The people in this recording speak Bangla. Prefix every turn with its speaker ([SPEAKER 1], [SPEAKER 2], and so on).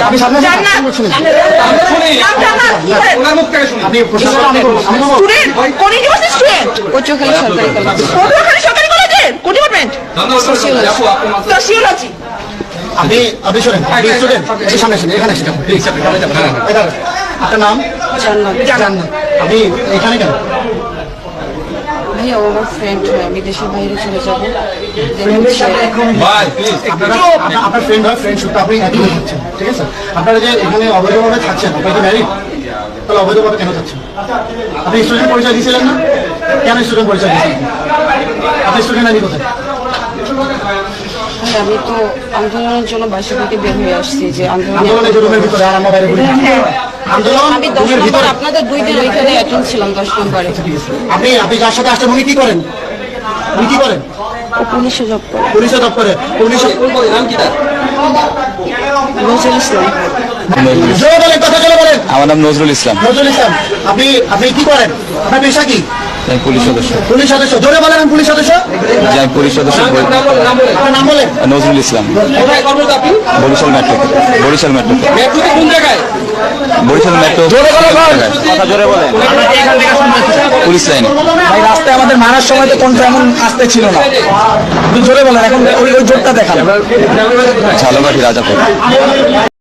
[SPEAKER 1] আপনি শুনুন। আপনি শোনেন। আপনি স্টুডেন্ট আপনি সামনে আসেন এখানে আসেন আপনার নাম? জান্নাত। আপনি এখানে কেন?
[SPEAKER 2] ভাইয়া ও আমার ফ্রেন্ড আমি দেশের বাইরে চলে যাব।
[SPEAKER 3] ভাই প্লিজ
[SPEAKER 1] আপনারা ফ্রেন্ড হয় ফ্রেন্ড শুধু আপনি একই হচ্ছেন ঠিক আছে? আপনারা যে এখানে অবৈধভাবে থাকছেন আপনারা কি ম্যারিড তাহলে অবৈধভাবে কেন থাকছেন? আপনি স্টুডেন্ট পরিচয় দিয়েছিলেন না? কেন স্টুডেন্ট পরিচয় দিয়েছিলেন? আপনি স্টুডেন্ট আমি কোথায়?
[SPEAKER 2] ভাই, আমি তো আন্দোলনের জন্য বাসা থেকে বের হয়ে আসছি যে
[SPEAKER 1] আন্দোলনের
[SPEAKER 2] আন্দোলনে
[SPEAKER 1] যে রুমের ভিতরে আর আমার বাইরে ঘুরে আন্দোলন?
[SPEAKER 2] আমি দশ নম্বর আপনাদের দুই দিন ওইখানে অ্যাটেন্ড ছিলাম দশ নম্বরে।
[SPEAKER 1] আপনি আপনি যার সাথে আসছেন? উনি কি করেন? উনি কি করেন?
[SPEAKER 2] পুলিশে জব করে।
[SPEAKER 1] পুলিশে জব করে। পুলিশে
[SPEAKER 3] নাম কি তার?
[SPEAKER 2] নজরুল ইসলাম।
[SPEAKER 1] জোরে বলেন কথা জোরে বলেন।
[SPEAKER 4] আমার নাম নজরুল ইসলাম।
[SPEAKER 1] নজরুল ইসলাম আপনি আপনি কি করেন? আপনার পেশা কি?
[SPEAKER 4] আমি পুলিশ সদস্য।
[SPEAKER 1] পুলিশ সদস্য। জোরে বলেন আমি পুলিশ সদস্য।
[SPEAKER 4] যে আমি পুলিশ সদস্য।
[SPEAKER 3] নাম বলেন
[SPEAKER 4] নজরুল ইসলাম। বরিশাল মেট্রো। বরিশাল মেট্রো।
[SPEAKER 3] মেট্রোতে কোন জায়গায়?
[SPEAKER 4] বরিশাল মেট্রো কথা জোরে বলেন। পুলিশ লাইনে।
[SPEAKER 5] ভাই রাস্তায় আমাদের মারার সময় তো কোনটা এমন আসতে ছিল না। জোরে বলেন এখন ওই ওই জোরটা দেখান।
[SPEAKER 4] ঝালকাঠি রাজাপুর।